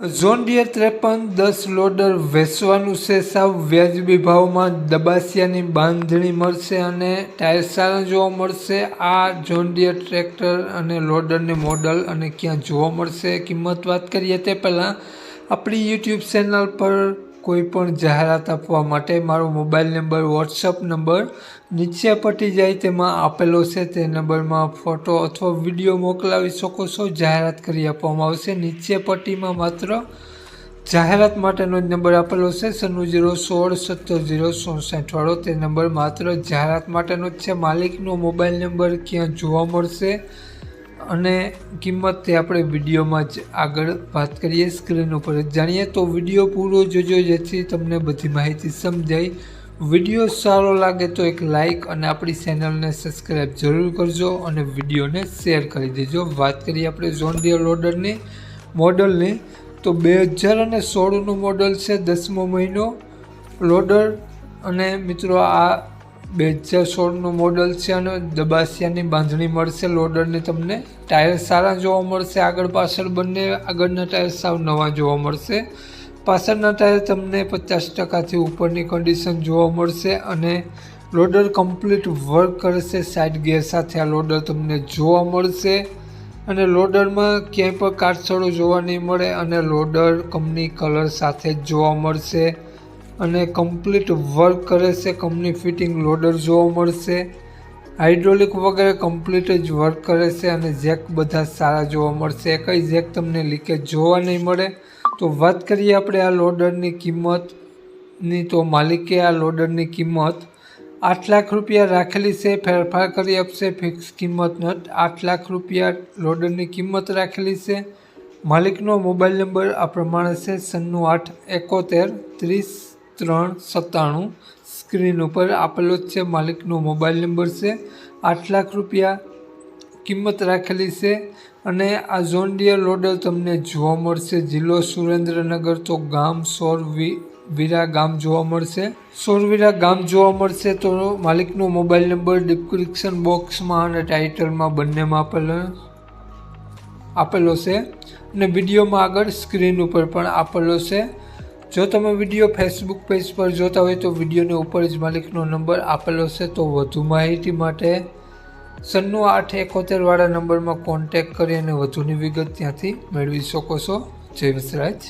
Zone dear ત્રેપન દસ loader વેચવાનું છે સાવ વ્યાજબી ભાવમાં દબાસિયાની બાંધણી મળશે અને ટાયર સારા જોવા મળશે. આ ઝોન ડિયર ટ્રેક્ટર અને લોડરને મોડલ અને ક્યાં જોવા મળશે કિંમત વાત કરીએ તે પહેલાં આપણી યુટ્યુબ ચેનલ પર કોઈ પણ જાહેરાત આપવા માટે મારો મોબાઈલ નંબર વોટ્સઅપ નંબર નીચે પટી જાય તેમાં આપેલો છે. તે નંબરમાં ફોટો અથવા વીડિયો મોકલાવી શકો છો. જાહેરાત કરી આપવામાં આવશે. નીચે પટ્ટીમાં માત્ર જાહેરાત માટેનો જ નંબર આપેલો છે. સન્નું જીરો સોળ સત્તર જીરો ચોસઠ વાળો. તે નંબર માત્ર જાહેરાત માટેનો જ છે. માલિકનો મોબાઈલ નંબર ક્યાં જોવા મળશે? અને કિંમત તે આપણે વિડીયોમાં જ આગળ વાત કરીએ સ્ક્રીન ઉપર જાણીએ તો વીડિયો પૂરો જોજો, જેથી તમને બધી માહિતી સમજાય. વીડિયો સારો લાગે તો એક લાઇક અને આપણી ચેનલને સબસ્ક્રાઈબ જરૂર કરજો અને વિડીયોને શેર કરી દેજો. વાત કરીએ આપણે ઝોન્ડિયર લોડરની મોડલની, તો બે હજાર અને સોળનું મોડલ છે દસમો મહિનો લોડર અને મિત્રો, આ બે હજાર સોળનું મોડલ છે અને દબાસિયાની બાંધણી મળશે લોડરની તમને ટાયર સારા જોવા મળશે, આગળ પાછળ બંને આગળના ટાયર સાવ નવા જોવા મળશે. પાછળના ટાયર તમને પચાસ ટકાથી ઉપરની કન્ડિશન જોવા મળશે અને લોડર કમ્પ્લીટ વર્ક કરશે સાઇડ ગિયર સાથે આ લોડર તમને જોવા મળશે. અને લોડરમાં ક્યાંય પણ કાટસળો જોવા નહીં મળે અને લોડર કંપની કલર સાથે જ જોવા મળશે. અને કમ્પ્લીટ વર્ક કરે છે. કંપની ફિટિંગ લોડર જોવા મળશે. હાઇડ્રોલિક વગેરે કમ્પ્લીટ જ વર્ક કરે છે અને જેક બધા સારા જોવા મળશે. એકઈ જેક તમને લીકેજ જોવા નહીં મળે. તો વાત કરીએ આપણે આ લોડરની કિંમતની તો માલિકે આ લોડરની કિંમત આઠ લાખ રૂપિયા રાખેલી છે. ફેરફાર કરી આપશે. ફિક્સ કિંમત નટ આઠ લાખ રૂપિયા લોડરની કિંમત રાખેલી છે. માલિકનો મોબાઈલ નંબર આ પ્રમાણે છે. સન્નું આઠ એકોતેર ત્રીસ ત્રણ સત્તાણું સ્ક્રીન ઉપર આપેલો જ છે. માલિકનો મોબાઈલ નંબર છે. આઠ લાખ રૂપિયા કિંમત રાખેલી છે અને આ ઝોન્ડિયર લોડર તમને જોવા મળશે. જિલ્લો સુરેન્દ્રનગર તો ગામ સોર વીરા ગામ જોવા મળશે. સોરવીરા ગામ જોવા મળશે તો માલિકનો મોબાઈલ નંબર ડિસ્ક્રિપ્શન બોક્સમાં અને ટાઇટલમાં બંનેમાં આપેલો આપેલો છે. અને વિડીયોમાં આગળ સ્ક્રીન ઉપર પણ આપેલો છે. જો તમે વીડિયો ફેસબુક પેજ પર જોતા હોય તો વિડીયોની ઉપર જ માલિકનો નંબર આપેલો છે, તો વધુ માહિતી માટે સન્નું આઠ એકોતેરવાળા નંબરમાં કોન્ટેક કરી અને વધુની વિગત ત્યાંથી મેળવી શકો છો. જય વસરાજ.